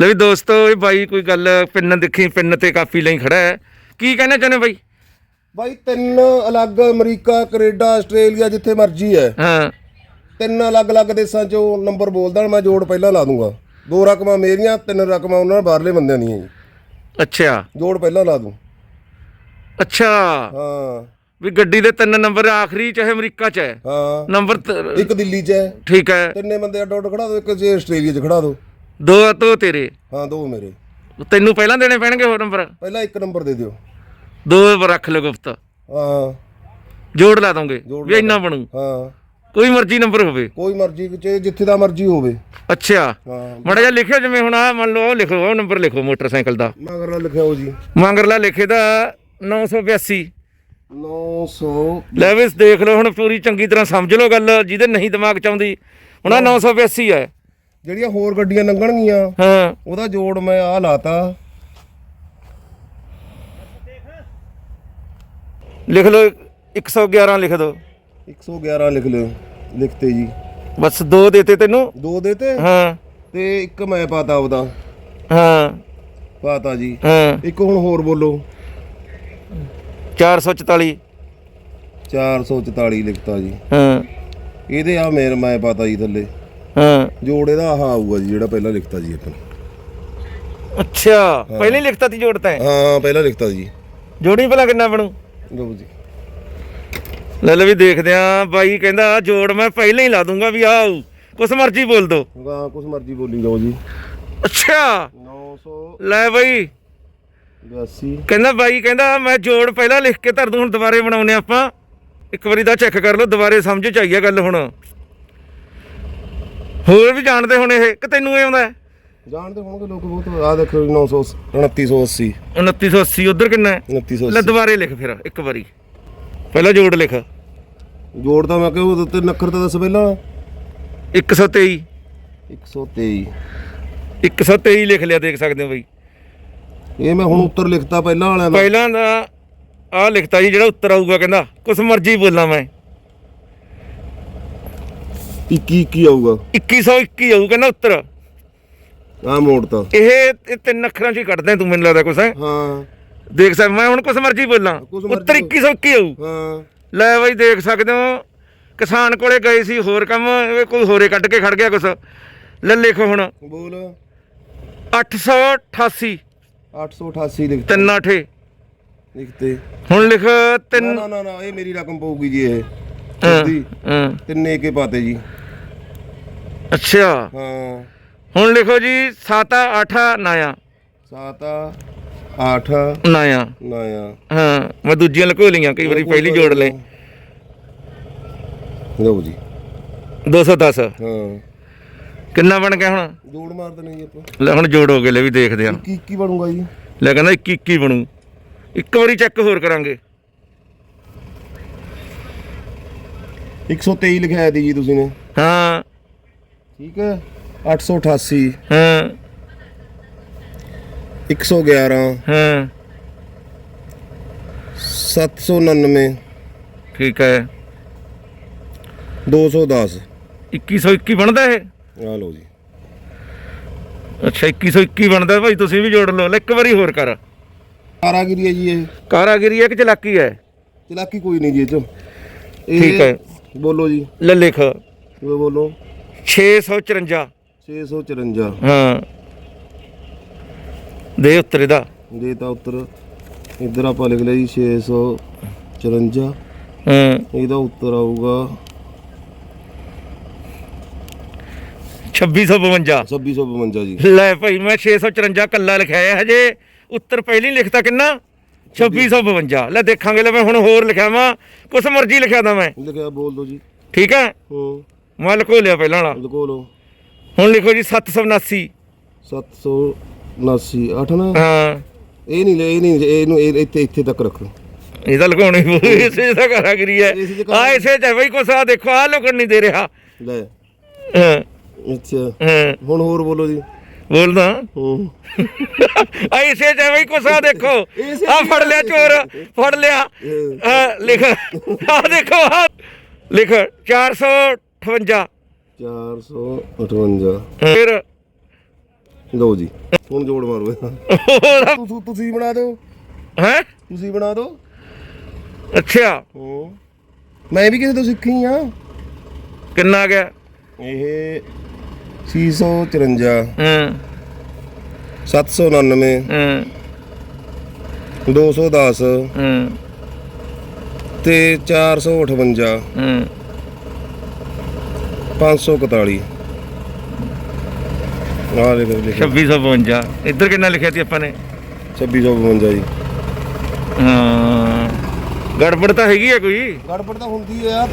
ਲੈ ਵੀ ਦੋਸਤੋ ਇਹ ਬਾਈ ਕੋਈ ਗੱਲ ਪਿੰਨ ਦੇਖੀ ਪਿੰਨ ਤੇ ਕਾਫੀ ਲਈ ਖੜਾ ਹੈ। ਕੀ ਕਹਿਣਾ ਚਾਹੁੰਦੇ ਬਾਈ? ਬਾਈ ਤਿੰਨ ਅਲੱਗ ਅਮਰੀਕਾ ਕੈਨੇਡਾ ਆਸਟ੍ਰੇਲੀਆ ਜਿੱਥੇ ਮਰਜ਼ੀ ਹੈ। ਹਾਂ। ਤਿੰਨ ਅਲੱਗ-ਅਲੱਗ ਦੇਸ਼ਾਂ 'ਚੋਂ ਨੰਬਰ ਬੋਲਦਾ ਮੈਂ ਜੋੜ ਪਹਿਲਾਂ ਲਾ ਦੂੰਗਾ। ਦੋ ਰਕਮਾਂ ਮੇਰੀਆਂ ਤਿੰਨ ਰਕਮਾਂ ਉਹਨਾਂ ਬਾਹਰਲੇ ਬੰਦਿਆਂ ਦੀਆਂ ਜੀ। ਅੱਛਾ। ਜੋੜ ਪਹਿਲਾਂ ਲਾ ਦੂੰ। ਅੱਛਾ। ਹਾਂ। ਵੀ ਗੱਡੀ ਦੇ ਤਿੰਨ ਨੰਬਰ ਆਖਰੀ ਚਾਹੇ ਅਮਰੀਕਾ ਚ ਹੈ। ਹਾਂ। ਨੰਬਰ ਇੱਕ ਦਿੱਲੀ 'ਚ ਹੈ। ਠੀਕ ਹੈ। ਤਿੰਨੇ ਬੰਦੇ ਅੱਡ ਅੱਡ ਖੜਾ ਦੋ ਇੱਕ ਜੇ ਆਸਟ੍ਰੇਲੀਆ 'ਚ ਖੜਾ ਦੋ ਦੋ ਤੋਂ ਤੇਰੇ। ਹਾਂ ਦੋ ਮੇਰੇ। ਤੈਨੂੰ ਪਹਿਲਾਂ ਦੇਣੇ ਪੈਣਗੇ ਹੋਰ ਨੰਬਰ ਪਹਿਲਾਂ ਇੱਕ ਨੰਬਰ ਦੇ ਦਿਓ। ਦੋ ਰੱਖ ਲਓ ਗੁਪਤ। ਹਾਂ। ਜੋੜ ਲਾ ਦੋਗੇ ਜੋੜ ਵੀ ਇੰਨਾ ਬਣੂ। ਹਾਂ। ਕੋਈ ਮਰਜ਼ੀ ਨੰਬਰ ਹੋਵੇ। ਕੋਈ ਮਰਜ਼ੀ ਵਿੱਚ ਜਿੱਥੇ ਦਾ ਮਰਜ਼ੀ ਹੋਵੇ। ਅੱਛਾ। ਹਾਂ। ਮੜਾ ਜਿਹਾ ਲਿਖਿਓ ਜਿਵੇਂ ਹੁਣ ਆ ਮੰਨ ਲਓ ਉਹ ਲਿਖੋ ਉਹ ਨੰਬਰ ਲਿਖੋ ਮੋਟਰਸਾਈਕਲ ਦਾ। ਮਗਰਲਾ ਲਿਖਿਓ ਜੀ। ਮੰਗਰਲਾ ਲਿਖੇ ਦਾ 982 900 ਲੈ ਵੀ ਦੇਖ ਲਓ ਹੁਣ ਪੂਰੀ ਚੰਗੀ ਤਰ੍ਹਾਂ ਸਮਝ ਲਓ ਗੱਲ ਜਿਹਦੇ ਨਹੀਂ ਦਿਮਾਗ ਚ ਆਉਂਦੀ। ਹੁਣ ਆਹ 982 ਹੈ ਜਿਹੜੀਆਂ ਹੋਰ ਗੱਡੀਆਂ ਲੰਘਣਗੀਆਂ ਹਾਂ। ਉਹਦਾ ਜੋੜ ਮੈਂ ਆ ਲਾਤਾ। ਲਿਖ ਲਓ 111 ਲਿਖ ਦਿਓ। 111 ਲਿਖ ਲਿਓ ਲਿਖਤੇ ਜੀ। ਬਸ ਦੋ ਦੇਤੇ ਤੈਨੂੰ? ਦੋ ਦੇ ਤੇ ਹਾਂ। ਤੇ ਇੱਕ ਮੈਂ ਪਾਤਾ ਉਹਦਾ ਹਾਂ। ਪਾਤਾ ਜੀ। ਹਾਂ। ਇੱਕ ਹੁਣ ਹੋਰ ਬੋਲੋ। 444 444 ਲਿਖਤਾ ਜੀ। ਹਾਂ। ਇਹਦੇ ਆ ਮੇਰ ਮੈਂ ਪਾਤਾ ਜੀ ਥੱਲੇ। ਹਾਂ। ਜੋੜ ਇਹਦਾ ਆਹ ਆਊਗਾ ਜੀ ਜਿਹੜਾ ਪਹਿਲਾਂ ਲਿਖਤਾ ਜੀ ਆਪਾਂ। ਅੱਛਾ ਪਹਿਲਾਂ ਹੀ ਲਿਖਤਾ ਤੀ ਜੋੜ ਤੈਂ ਹਾਂ ਪਹਿਲਾਂ ਲਿਖਤਾ ਜੀ। ਜੋੜੀ ਭਲਾ ਕਿੰਨਾ ਬਣੂ? ਲਓ ਜੀ। ਲੈ ਲੈ ਵੀ ਦੇਖਦੇ ਆ ਬਾਈ ਕਹਿੰਦਾ ਜੋੜ ਮੈਂ ਪਹਿਲਾਂ ਹੀ ਲਾ ਦੂੰਗਾ ਵੀ ਆਉ ਕੁਛ ਮਰਜ਼ੀ ਬੋਲ ਦੋ। ਗਾ ਕੁਛ ਮਰਜ਼ੀ ਬੋਲੀ ਜਾਓ ਜੀ। ਅੱਛਾ। 982 ਲੈ ਬਾਈ। ਕਹਿੰਦਾ ਬਾਈ ਕਹਿੰਦਾ ਮੈਂ ਜੋੜ ਪਹਿਲਾਂ ਲਿਖ ਕੇ ਧਰ ਦੂੰ ਹੁਣ ਦੁਬਾਰੇ ਬਣਾਉਨੇ ਆਪਾਂ। ਇੱਕ ਵਾਰੀ ਦਾ ਚੈੱਕ ਕਰ ਲਓ ਦੁਬਾਰੇ ਸਮਝ ਚ ਆਈ ਆ ਗੱਲ ਹੁਣ। ਹੋਰ ਵੀ ਜਾਣਦੇ ਹੁਣ ਇਹ ਕਿ ਤੈਨੂੰ ਇਹ ਆਉਂਦਾ ਹੈ? ਜਾਣਦੇ ਹੋਣਗੇ ਲੋਕ ਬਹੁਤ ਆ ਦੇਖੋ ਜੀ 900 2980 2980 ਉਧਰ ਕਿੰਨਾ ਹੈ? ਲੈ 2980 ਦੁਬਾਰੇ ਲਿਖ ਫਿਰ ਇੱਕ ਵਾਰੀ। ਪਹਿਲਾਂ ਜੋੜ ਲਿਖ। ਜੋੜ ਤਾਂ ਮੈਂ ਕਿਹਾ ਉਹ ਤੇ ਨਖਰ ਤਾਂ ਦੱਸ ਪਹਿਲਾਂ। 123 123 123 ਲਿਖ ਲਿਆ ਦੇਖ ਸਕਦੇ ਹੋ ਬਾਈ। ਇਹ ਮੈਂ ਹੁਣ ਉੱਤਰ ਲਿਖਤਾ ਪਹਿਲਾਂ ਵਾਲਿਆਂ ਦਾ। ਪਹਿਲਾਂ ਦਾ ਆ ਲਿਖਤਾ ਜੀ ਜਿਹੜਾ ਉੱਤਰ ਆਊਗਾ ਕਹਿੰਦਾ ਕੁਛ ਮਰਜ਼ੀ ਬੋਲਾਂ ਮੈਂ। 21 21 ਆਊਗਾ। 2121 ਆਊ ਕਹਿੰਦਾ ਉੱਤਰ। ਆ ਮੋੜਤਾ ਇਹ ਇਹ ਤਿੰਨ ਅੱਖਰਾਂ ਚ ਹੀ ਕੱਢਦੇ ਤੂੰ ਮੈਨੂੰ ਲੱਗਦਾ ਕੁਛ ਹੈ। ਹਾਂ। ਦੇਖ ਸਕ ਮੈਂ ਹੁਣ ਕੁਛ ਮਰਜ਼ੀ ਬੋਲਾਂ। ਕੁਛ ਮਰਜ਼ੀ ਉੱਤਰ 2121 ਆਊ। ਹਾਂ। ਲੈ ਬਾਈ ਦੇਖ ਸਕਦੇ ਹੋ। ਕਿਸਾਨ ਕੋਲੇ ਗਏ ਸੀ ਹੋਰ ਕੰਮ ਇਹ ਕੋਈ ਹੋਰੇ ਕੱਢ ਕੇ ਖੜ ਗਿਆ ਕੁਛ। ਲੈ ਲਿਖੋ ਹੁਣ। ਬੋਲ। 888 888 ਲਿਖ ਤਿੰਨ ਅਠੇ। ਲਿਖਤੇ ਹੁਣ ਲਿਖ ਤਿੰਨ। ਨਾ ਨਾ ਨਾ ਇਹ ਮੇਰੀ ਰਕਮ ਪਊਗੀ ਜੀ ਇਹ। ਹਾਂ, ਸਿੱਧੀ ਹਾਂ। ਤਿੰਨੇ ਕੇ ਪਾਤੇ ਜੀ। ਅੱਛਾ। ਹਾਂ। ਹੁਣ ਲਿਖੋ ਜੀ 7 8 ਨਾਇਆ। 7 8 ਨਾਇਆ। ਨਾਇਆ। ਹਾਂ ਮੈਂ ਦੂਜੀਆਂ ਲਕੋ ਲਈਆਂ ਕਈ ਵਾਰੀ ਪਹਿਲੀ ਜੋੜ ਲੈ। ਲਓ ਜੀ। 210 ਹਾਂ। ਕਿੰਨਾ ਬਣ ਗਿਆ ਹੁਣ? ਜੋੜ ਮਾਰ ਦੇਣੇ ਜੀ ਆਪਾਂ। ਲੈ ਹੁਣ ਜੋੜੋਗੇ ਲੈ ਵੀ ਦੇਖਦੇ ਹਾਂ। ਕੀ ਕੀ ਬਣੂਗਾ ਜੀ। ਲੈ ਕਹਿੰਦਾ 21 21 ਬਣੂ। ਇੱਕ ਵਾਰੀ ਚੈੱਕ ਹੋਰ ਕਰਾਂਗੇ। 123 ਲਿਖਾਇਆ ਦੀ ਜੀ ਤੁਸੀਂ ਨੇ। ਹਾਂ। ਠੀਕ ਹੈ? 888 ਹਾਂ। 111 ਹਾਂ। 799 ਠੀਕ ਹੈ। 210 2121 ਬਣਦਾ ਇਹ? ਆ ਲਓ ਜੀ। ਅੱਛਾ 2121 ਬਣਦਾ ਭਾਈ ਤੁਸੀਂ ਵੀ ਜੋੜ ਲਓ। ਲੈ ਇੱਕ ਵਾਰੀ ਹੋਰ ਕਰ। ਕਾਰਾਗਿਰੀ ਹੈ ਜੀ ਇਹ। ਕਾਰਾਗਿਰੀ ਹੈ ਕਿ ਚਲਾਕੀ ਹੈ? ਚਲਾਕੀ ਕੋਈ ਨਹੀਂ ਜੀ ਇਹ ਚ। ਠੀਕ ਹੈ। ਬੋਲੋ ਜੀ। ਲੈ ਲਿਖ। ਉਹ ਬੋਲੋ? 654 654 ਹਾਂ। ਦੇ ਉੱਤਰ ਇਹਦਾ। ਦੇ ਤਾਂ ਉੱਤਰ। ਇੱਧਰ ਆਪਾਂ ਲਿਖ ਲਿਆ ਜੀ 654 ਹਾਂ। ਇਹਦਾ ਉੱਤਰ ਆਊਗਾ 2652 2652 ਜੀ। ਲੈ ਭਾਈ ਮੈਂ 654 ਕੱਲਾ ਲਿਖਿਆ ਹੈ ਹਜੇ। ਉੱਤਰ ਪਹਿਲੀ ਲਿਖਤਾ ਕਿੰਨਾ? 2652 ਲੈ ਦੇਖਾਂਗੇ ਲੈ ਮੈਂ ਹੁਣ ਹੋਰ ਲਿਖਿਆ ਵਾ। ਕੁਛ ਮਰਜ਼ੀ ਲਿਖਿਆ ਦਾ ਮੈਂ। ਲਿਖਿਆ ਬੋਲ ਦੋ ਜੀ। ਠੀਕ ਹੈ? ਹੂੰ। ਮੈਂ ਲਿਖੋ ਲਿਆ ਪਹਿਲਾਂ ਵਾਲਾ? ਲਿਖੋ ਲਓ। ਹੁਣ ਲਿਖੋ ਜੀ 779 779 8 ਨਾ? ਹਾਂ। ਇਹ ਨਹੀਂ ਲੈ ਇਹ ਨਹੀਂ ਇਹਨੂੰ ਇਹ ਇੱਥੇ ਇੱਥੇ ਤੱਕ ਰੱਖ। ਇਹਦਾ ਲਗਾਉਣੀ ਪਊ ਇਸੇ ਦਾ ਕਾਰਾਗਰੀ ਹੈ? ਇਸੇ ਚ ਆ ਇਸੇ ਚ ਹੈ ਬਈ ਕੁਛ ਆ ਦੇਖੋ ਆ ਲੁਕਣ ਨਹੀਂ ਦੇ ਰਿਹਾ। ਲੈ। ਹਾਂ। ਅੱਛਾ। ਹਾਂ। ਹੁਣ ਹੋਰ ਬੋਲੋ ਜੀ। ਬੋਲਦਾ? ਹੂੰ। ਆ ਇਸੇ ਚ ਹੈ ਬਈ ਕੁਛ ਆ ਦੇਖੋ। ਇਸੇ ਆ ਫੜ ਲਿਆ ਚੋਰ ਫੜ ਲਿਆ। ਲਿਖ ਆ ਦੇਖੋ ਆ ਲਿਖ 458 458 ਫਿਰ? ਲਓ ਜੀ ਹੁਣ ਜੋੜ ਮਾਰੋ ਇਹਦਾ। ਤੁਸੀਂ ਤੁਸੀਂ ਬਣਾ ਦਿਓ। ਹੈ? ਤੁਸੀਂ ਬਣਾ ਦਿਓ। ਅੱਛਾ। ਹੂੰ ਮੈਂ ਵੀ ਕਿਸੇ ਤੋਂ ਸਿੱਖੀ ਆ। ਕਿੰਨਾ ਗਿਆ ਇਹ 654 ਹੂੰ। 799 ਹੂੰ। 210 ਹੂੰ। ਤੇ 458 ਹੂੰ। 541 ਆ ਲੈ ਲਿਖਿਆ 2652 ਇੱਧਰ ਕਿੰਨਾ ਲਿਖਿਆ ਸੀ ਆਪਾਂ ਨੇ? 2652 ਜੀ। ਹਾਂ। ਗੜਬੜ ਤਾਂ ਹੈਗੀ ਆ ਕੋਈ? ਗੜਬੜ ਤਾਂ ਹੁੰਦੀ ਆ।